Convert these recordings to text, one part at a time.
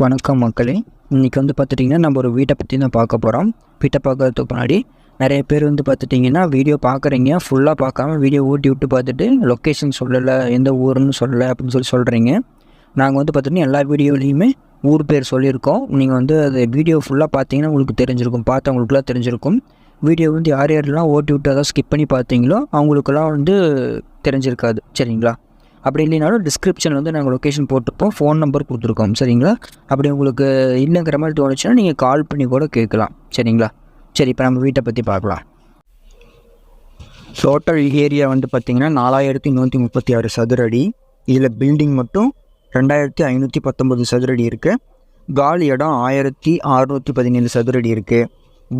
வணக்கம் மக்களே. இன்றைக்கி வந்து பார்த்துட்டிங்கன்னா நம்ம ஒரு வீட்டை பற்றி தான் பார்க்க போகிறோம் வீட்டை பார்க்கறதுக்கு முன்னாடி நிறைய பேர் வந்து பார்த்துட்டிங்கன்னா வீடியோ பார்க்குறீங்க. ஃபுல்லாக பார்க்காம வீடியோ ஓட்டி விட்டு பார்த்துட்டு லொக்கேஷன் சொல்லலை எந்த ஊருன்னு சொல்லலை அப்படின்னு சொல்லி சொல்கிறீங்க நாங்கள் வந்து பார்த்துட்டிங்கன்னா எல்லா வீடியோலையுமே ஊர் பேர் சொல்லியிருக்கோம். நீங்கள் வந்து அது வீடியோ ஃபுல்லாக பார்த்தீங்கன்னா உங்களுக்கு தெரிஞ்சிருக்கும். பார்த்தவங்களுக்குலாம் தெரிஞ்சிருக்கும். வீடியோ வந்து யார் யாரெல்லாம் ஓட்டி விட்டு அதாவது ஸ்கிப் பண்ணி பார்த்தீங்களோ அவங்களுக்கெல்லாம் வந்து தெரிஞ்சிருக்காது. சரிங்களா? அப்படி இல்லைனாலும் டிஸ்கிரிப்ஷனில் வந்து நாங்கள் லொக்கேஷன் போட்டிருப்போம். ஃபோன் நம்பர் கொடுத்துருக்கோம். சரிங்களா? அப்படி உங்களுக்கு இல்லைங்கிற மாதிரி தோணுச்சுன்னா நீங்கள் கால் பண்ணி கூட கேட்கலாம். சரிங்களா? சரி இப்போ நம்ம வீட்டை பற்றி பார்க்கலாம். டோட்டல் ஏரியா வந்து பார்த்திங்கன்னா நாலாயிரத்தி நூற்றி முப்பத்தி ஆறு சதுர அடி இதில் பில்டிங் மட்டும் ரெண்டாயிரத்தி ஐநூற்றி பத்தொம்பது சதுர அடி இருக்குது காலி இடம் ஆயிரத்தி அறுநூற்றி பதினேழு சதுரடி இருக்குது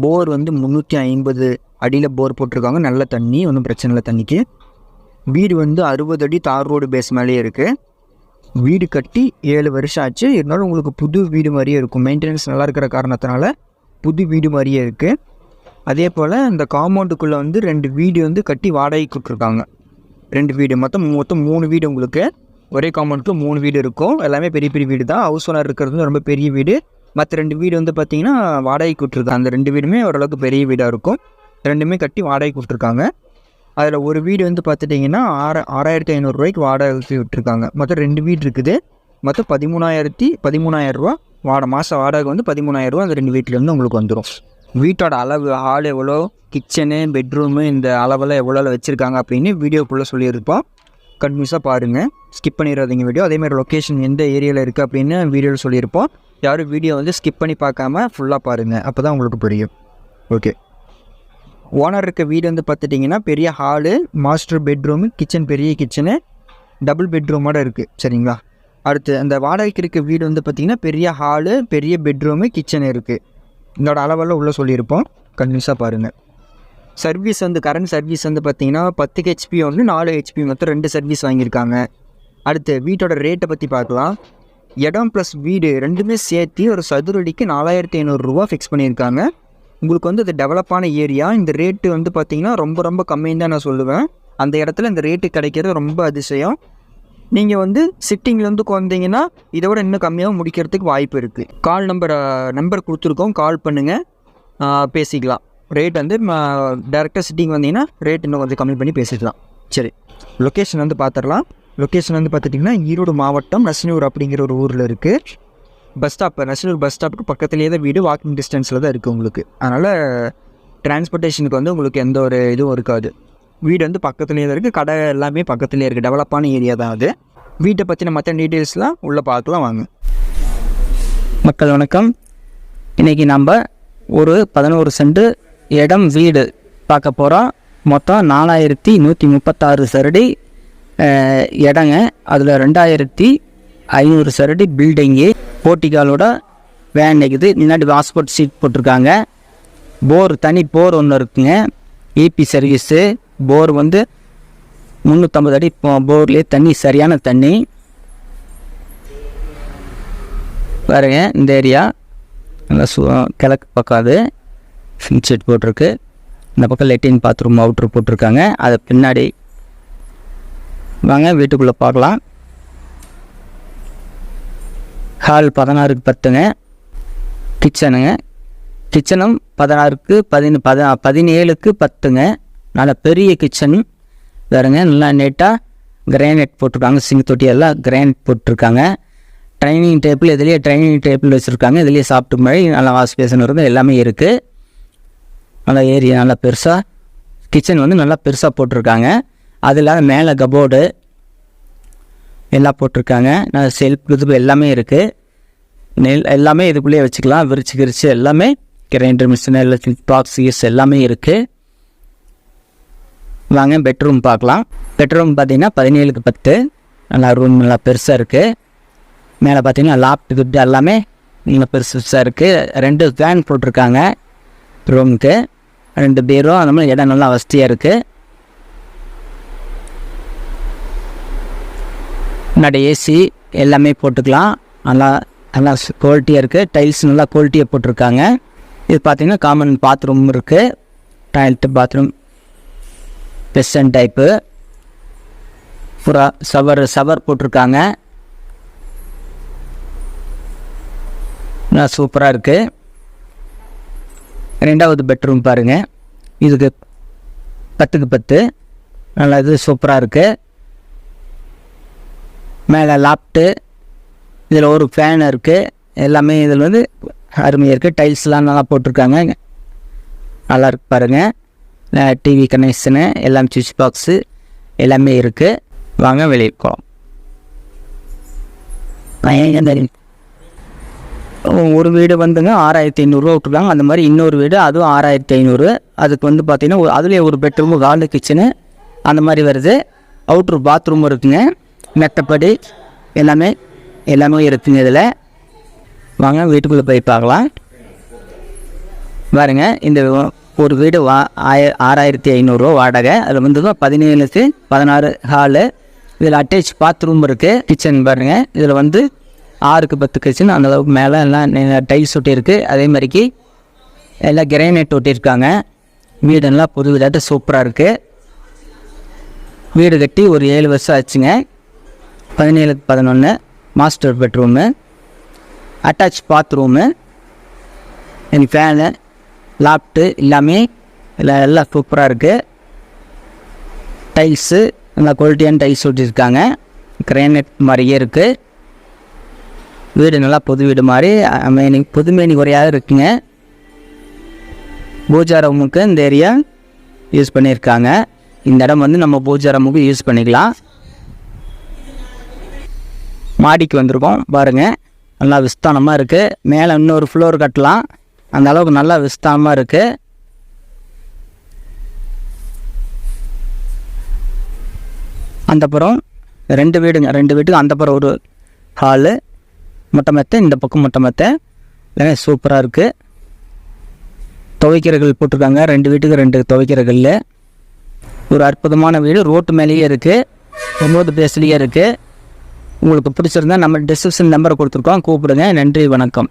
போர் வந்து முந்நூற்றி ஐம்பது அடியில் போர் போட்டிருக்காங்க. நல்ல தண்ணி ஒன்றும் பிரச்சனை இல்லை தண்ணிக்கு. வீடு வந்து அறுபது அடி தார் ரோடு பேஸ் மேலேயே இருக்குது வீடு கட்டி ஏழு வருஷம் ஆச்சு. இருந்தாலும் உங்களுக்கு புது வீடு மாதிரியே இருக்கும். மெயின்டெனன்ஸ் நல்லா இருக்கிற காரணத்தினால புது வீடு மாதிரியே இருக்குது அதே போல் இந்த காம்பவுண்டுக்குள்ளே வந்து ரெண்டு வீடு வந்து கட்டி வாடகைக்கு விட்ருக்காங்க ரெண்டு வீடு. மொத்தம் மொத்தம் மூணு வீடு உங்களுக்கு. ஒரே காம்பவுண்டுக்கு மூணு வீடு இருக்கும். எல்லாமே பெரிய பெரிய வீடு தான். ஹவுஸ் ஓனர் இருக்கிறது வந்து ரொம்ப பெரிய வீடு. மற்ற ரெண்டு வீடு வந்து பார்த்திங்கன்னா வாடகைக்கு விட்ருக்காங்க அந்த ரெண்டு வீடுமே ஓரளவுக்கு பெரிய வீடாக இருக்கும். ரெண்டுமே கட்டி வாடகைக்கு விட்ருக்காங்க அதில் ஒரு வீடு வந்து பார்த்துட்டிங்கன்னா ஆறு ஆறாயிரத்தி ஐநூறுரூவாய்க்கு வாடகை விட்டுருக்காங்க. மொத்தம் ரெண்டு வீடு இருக்குது. மொத்தம் பதிமூணாயிரத்தி பதிமூணாயிரரூவா வாட மாத வாடகை வந்து பதிமூணாயிரரூவா அந்த ரெண்டு வீட்டிலேருந்து உங்களுக்கு வந்துடும் வீட்டோட அளவு ஹால் எவ்வளோ கிச்சனு பெட்ரூமு இந்த அளவெல்லாம் எவ்வளோ வச்சுருக்காங்க அப்படின்னு வீடியோக்குள்ளே சொல்லியிருப்போம். கன்ஃபியூஸாக பாருங்கள் ஸ்கிப் பண்ணிடாதீங்க வீடியோ அதேமாதிரி லொக்கேஷன் எந்த ஏரியாவில் இருக்குது அப்படின்னு வீடியோவில் சொல்லியிருப்போம். யாரும் வீடியோ வந்து ஸ்கிப் பண்ணி பார்க்காம ஃபுல்லாக பாருங்கள் அப்போ தான் உங்களுக்கு புரியும். ஓகே ஓனர் இருக்க வீடு வந்து பார்த்துட்டிங்கன்னா பெரிய ஹாலு மாஸ்டர் பெட்ரூமு கிச்சன் பெரிய கிச்சனு டபுள் பெட்ரூமோட இருக்குது சரிங்களா? அடுத்து அந்த வாடகைக்கு இருக்க வீடு வந்து பார்த்திங்கன்னா பெரிய ஹாலு பெரிய பெட்ரூமு கிச்சன் இருக்குது இதோட அளவெல்லாம் உள்ளே சொல்லியிருப்போம். கன்வின்ஸாக பாருங்கள் சர்வீஸ் வந்து கரண்ட் சர்வீஸ் வந்து பார்த்திங்கன்னா பத்து ஹெச்பி ஒன்று நாலு ஹெச்பி மொத்தம் ரெண்டு சர்வீஸ் வாங்கியிருக்காங்க. அடுத்து வீட்டோட ரேட்டை பற்றி பார்க்கலாம். இடம் ப்ளஸ் வீடு ரெண்டுமே சேர்த்து ஒரு சதுரடிக்கு நாலாயிரத்தி ஐநூறுரூவா ஃபிக்ஸ் பண்ணியிருக்காங்க. உங்களுக்கு வந்து இது டெவலப்பான ஏரியா இந்த ரேட்டு வந்து பார்த்திங்கன்னா ரொம்ப ரொம்ப கம்மின்னு தான் நான் சொல்லுவேன். அந்த இடத்துல இந்த ரேட்டு கிடைக்கிறது ரொம்ப அதிசயம். நீங்கள் வந்து சிட்டிங்லேருந்து வந்தீங்கன்னா இதை விட இன்னும் கம்மியாக முடிக்கிறதுக்கு வாய்ப்பு இருக்குது கால் நம்பர் நம்பர் கொடுத்துருக்கோம் கால் பண்ணுங்கள் பேசிக்கலாம். ரேட் வந்து டேரெக்டாக சிட்டிங் வந்தீங்கன்னா ரேட் இன்னும் கொஞ்சம் கம்மி பண்ணி பேசிக்கலாம். சரி. லொக்கேஷன் வந்து பார்த்துடலாம் லொக்கேஷன் வந்து பார்த்துட்டிங்கன்னா ஈரோடு மாவட்டம் நசினூர் அப்படிங்கிற ஒரு ஊரில் இருக்குது பஸ் ஸ்டாப் நசினூர் பஸ் ஸ்டாப்புக்கு பக்கத்துலேயே தான் வீடு வாக்கிங் டிஸ்டன்ஸில் தான் இருக்குது உங்களுக்கு. அதனால் டிரான்ஸ்போர்ட்டேஷனுக்கு வந்து உங்களுக்கு எந்த ஒரு இதுவும் இருக்காது. வீடு வந்து பக்கத்துலேயே தான் இருக்குது கடை எல்லாமே பக்கத்துலேயே இருக்குது டெவலப்பான ஏரியா தான் அது. வீட்டை பற்றின மற்ற டீட்டெயில்ஸ்லாம் உள்ளே பார்க்கலாம் வாங்க. மக்கள் வணக்கம். இன்றைக்கி நம்ம ஒரு பதினோரு சென்ட் இடம் வீடு பார்க்க போகிறோம் மொத்தம் நாலாயிரத்தி நூற்றி முப்பத்தாறு சரடி இடங்க. அதில் ரெண்டாயிரத்தி ஐநூறு சரடி பில்டிங்கு போர்ட்டிகாலோட வேன் நிற்குது முன்னாடி பாஸ்போர்ட் சீட் போட்டிருக்காங்க. போர் தனி போர் ஒன்று இருக்குங்க. இபி சர்வீஸு போர் வந்து முந்நூற்றம்பது அடி போ- போர்லேயே தண்ணி சரியான தண்ணி. பாருங்க இந்த ஏரியா நல்லா சு கிழக்கு பக்கம் அது. செட் போட்டிருக்கு. இந்த பக்கம் லெட்டின் பாத்ரூம் அவுட்ரு போட்டிருக்காங்க. அது பின்னாடி. வாங்க வீட்டுக்குள்ளே பார்க்கலாம். ஹால் பதினாறுக்கு பத்துங்க. கிச்சனுங்க. கிச்சனும் பதினாறுக்கு பதின பத பதினேழுக்கு பத்துங்க. நல்ல பெரிய கிச்சன். வேறுங்க நல்லா நீட்டாக கிரானைட் போட்டிருக்காங்க. சிங்க் தொட்டி எல்லாம் கிரானைட் போட்டிருக்காங்க. ட்ரைனிங் டேபிள் இதுலேயே ட்ரைனிங் டேபிள் வச்சுருக்காங்க. இதுலேயே சாப்பிட்டு மாதிரி நல்லா வாஷ் பேசன் இருக்குது எல்லாமே இருக்குது நல்லா ஏரியா நல்லா பெருசாக கிச்சன் வந்து நல்லா பெருசாக போட்டிருக்காங்க. அது இல்லாத மேலே கபோர்டு எல்லாம் போட்டிருக்காங்க. நான் செல்ஃப் இது எல்லாமே இருக்குது நெல் எல்லாமே இதுக்குள்ளேயே வச்சுக்கலாம். விரிச்சு கிரிச்சு எல்லாமே கிரைண்டர் மிஷின் எல்லாம் பாக்ஸ் எல்லாமே இருக்குது வாங்க பெட்ரூம் பார்க்கலாம். பெட்ரூம் பார்த்திங்கன்னா பதினேழுக்கு பத்து. நல்லா ரூம் நல்லா பெருசாக இருக்குது மேலே பார்த்தீங்கன்னா லாப்ட் கிப்ட் எல்லாமே நல்லா பெருசு பெருசாக இருக்குது ரெண்டு ஃபேன் போட்டிருக்காங்க ரூமுக்கு ரெண்டு பேரும் அந்த மாதிரி இடம் நல்லா வசதியாக இருக்குது முன்னாடி ஏசி எல்லாமே போட்டுக்கலாம். நல்லா நல்லா குவாலிட்டியாக இருக்குது டைல்ஸ் நல்லா குவாலிட்டியாக போட்டிருக்காங்க. இது பார்த்திங்கன்னா காமன் பாத்ரூம் இருக்குது டாய்லெட் பாத்ரூம் வெஸ்டர்ன் டைப்பு பூரா சவர் சவர் போட்டிருக்காங்க. நல்லா சூப்பராக இருக்குது ரெண்டாவது பெட்ரூம் பாருங்கள் இதுக்கு பத்துக்கு பத்து. நல்லா இது சூப்பராக இருக்குது மேலே லாப்ட்டு இதில் ஒரு ஃபேன் இருக்குது எல்லாமே இதில் வந்து அருமையாக இருக்குது டைல்ஸ்லாம் நல்லா போட்டிருக்காங்க. நல்லா இருக்கு பாருங்கள் டிவி கனெக்ஷனு எல்லாம் சுவிட்ச் பாக்ஸு எல்லாமே இருக்குது வாங்க வெளியே போகலாம் ஒரு வீடு வந்துங்க ஆறாயிரத்தி ஐநூறுரூவா விட்ருக்காங்க அந்த மாதிரி இன்னொரு வீடு அதுவும் ஆறாயிரத்தி ஐநூறு. அதுக்கு வந்து பார்த்திங்கன்னா அதுலேயே ஒரு பெட்ரூமு ஹாலு கிச்சனு அந்த மாதிரி வருது. அவுட்ரு பாத்ரூம் இருக்குங்க. மெத்தப்படி எல்லாமே எல்லாமே இருக்குங்க இதில் வாங்க வீட்டுக்குள்ளே போய் பார்க்கலாம். பாருங்க இந்த ஒரு வீடு வா ஆய ஆறாயிரத்தி ஐநூறுரூவா வாடகை. அதில் வந்து பதினேழுக்கு பதினாறு ஹாலு இதில் அட்டாச் பாத்ரூம் இருக்குது கிச்சன் பாருங்கள் இதில் வந்து ஆறுக்கு பத்து கிச்சன் அந்த அளவுக்கு மேலே எல்லாம் டைல்ஸ் ஒட்டியிருக்கு. அதே மாதிரிக்கு எல்லாம் கிரைனைட் ஒட்டியிருக்காங்க. வீடெல்லாம் புது விளையாட்டு சூப்பராக இருக்குது வீடு கட்டி ஒரு ஏழு வருஷம் ஆச்சுங்க. பதினேழு பதினொன்று மாஸ்டர் பெட்ரூமு அட்டாச் பாத்ரூமு என் ஃபேனு லாப்ட்டு எல்லாமே எல்லாம் எல்லாம் சூப்பராக இருக்குது டைல்ஸு நல்லா குவாலிட்டியான டைல்ஸ் ஒட்டியிருக்காங்க கிரானைட் மாதிரியே இருக்குது வீடு நல்லா புது வீடு மாதிரி மேனி புதுமேனி குறையாக இருக்குங்க. பூஜா ரூமுக்கு இந்த ஏரியா யூஸ் பண்ணியிருக்காங்க. இந்த இடம் வந்து நம்ம பூஜா ரூமுக்கு யூஸ் பண்ணிக்கலாம். மாடிக்கு வந்திருக்கோம் பாருங்கள் நல்லா விஸ்தானமாக இருக்குது மேலே இன்னொரு ஃப்ளோர் கட்டலாம். அந்த அளவுக்கு நல்லா விஸ்தானமாக இருக்குது அந்தப்புறம் ரெண்டு வீடுங்க. ரெண்டு வீட்டுக்கு அந்தப்புறம் ஒரு ஹாலு மொட்டை மெத்தை இந்த பக்கம் மொட்டை மெத்தை. எல்லாமே சூப்பராக இருக்குது துவைக்கிறகள் போட்டிருக்காங்க. ரெண்டு வீட்டுக்கு ரெண்டு துவைக்கிறகல்ல ஒரு அற்புதமான வீடு. ரோட்டு மேலேயே இருக்குது ஒம்பது பேஸ்லேயே இருக்குது உங்களுக்கு பிடிச்சிருந்தா நம்ம டிஸ்கிரிப்ஷன் நம்பரை கொடுத்துருக்கோம். கூப்பிடுங்க. நன்றி வணக்கம்.